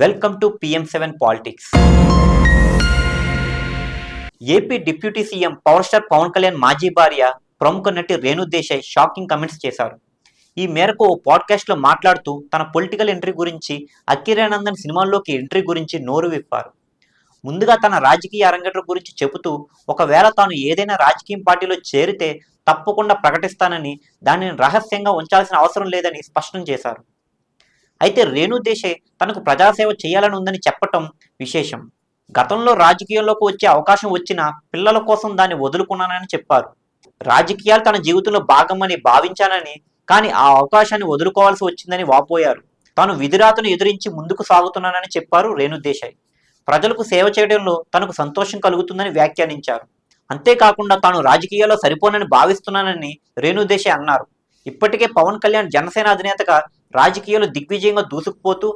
Welcome to PM seven politics AP deputy CM power star Pawan Kalyan మాజీ భార్య ప్రముఖ నటి రేణు దేశాయ్ షాకింగ్ కమెంట్స్ చేశారు. ఈ మేరకు ఓ పాడ్కాస్ట్లో మాట్లాడుతూ తన పొలిటికల్ ఎంట్రీ గురించి అక్కిరానందన్ సినిమాల్లోకి ఎంట్రీ గురించి నోరు విప్పారు. ముందుగా తన రాజకీయ అరంగేట్రం గురించి చెబుతూ ఒకవేళ తాను ఏదైనా రాజకీయ పార్టీలో చేరితే తప్పకుండా ప్రకటిస్తానని దానిని రహస్యంగా ఉంచాల్సిన అవసరం లేదని స్పష్టం చేశారు. అయితే రేణు దేశే తనకు ప్రజాసేవ చేయాలని ఉందని చెప్పటం విశేషం. గతంలో రాజకీయాల్లోకి వచ్చే అవకాశం వచ్చినా పిల్లల కోసం దాన్ని వదులుకున్నానని చెప్పారు. రాజకీయాలు తన జీవితంలో భాగమని భావించానని కానీ ఆ అవకాశాన్ని వదులుకోవాల్సి వచ్చిందని వాపోయారు. తాను విధిరాతను ఎదిరించి ముందుకు సాగుతున్నానని చెప్పారు రేణు దేశాయ్. ప్రజలకు సేవ చేయడంలో తనకు సంతోషం కలుగుతుందని వ్యాఖ్యానించారు. అంతేకాకుండా తాను రాజకీయాల్లో సరిపోనని భావిస్తున్నానని రేణు దేశాయ్ అన్నారు. ఇప్పటికే పవన్ కళ్యాణ్ జనసేన అధినేతగా రాజకీయాలు దిగ్విజయంగా దూసుకుపోతూ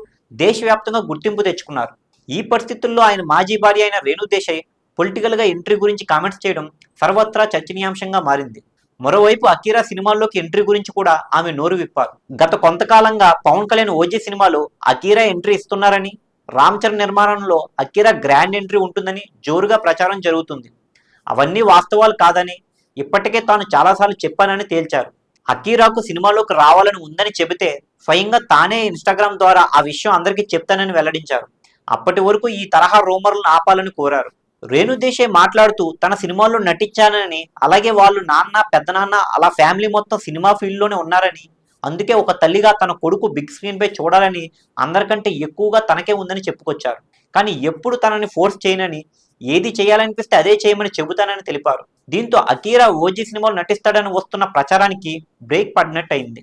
దేశవ్యాప్తంగా గుర్తింపు తెచ్చుకున్నారు. ఈ పరిస్థితుల్లో ఆయన మాజీ భార్య అయిన రేణుదేశాయ్ పొలిటికల్గా ఎంట్రీ గురించి కామెంట్స్ చేయడం సర్వత్రా చర్చనీయాంశంగా మారింది. మరోవైపు అకీరా సినిమాల్లోకి ఎంట్రీ గురించి కూడా ఆమె నోరు విప్పారు. గత కొంతకాలంగా పవన్ కళ్యాణ్ ఓజీ సినిమాలో అకీరా ఎంట్రీ ఇస్తున్నారని రామ్ చరణ్ నిర్మాణంలో అకీరా గ్రాండ్ ఎంట్రీ ఉంటుందని జోరుగా ప్రచారం జరుగుతుంది. అవన్నీ వాస్తవాలు కాదని ఇప్పటికే తాను చాలాసార్లు చెప్పానని తేల్చారు. అకీరాకు సినిమాలోకి రావాలని ఉందని చెబితే స్వయంగా తానే ఇన్స్టాగ్రామ్ ద్వారా ఆ విషయం అందరికీ చెప్తానని వెల్లడించారు. అప్పటి వరకు ఈ తరహా రూమర్లను ఆపాలని కోరారు. రేణు దేశాయ్ మాట్లాడుతూ తన సినిమాల్లో నటించానని అలాగే వాళ్ళు నాన్న పెద్దనాన్న అలా ఫ్యామిలీ మొత్తం సినిమా ఫీల్డ్లోనే ఉన్నారని అందుకే ఒక తల్లిగా తన కొడుకు బిగ్ స్క్రీన్ పై చూడాలని అందరికంటే ఎక్కువగా తనకే ఉందని చెప్పుకొచ్చారు. కానీ ఎప్పుడు తనని ఫోర్స్ చేయనని ఏది చేయాలనిపిస్తే అదే చేయమని చెబుతానని తెలిపారు. దీంతో అకీరా ఓజీ సినిమాలు నటిస్తాడని వస్తున్న ప్రచారానికి బ్రేక్ పడినట్టు అయింది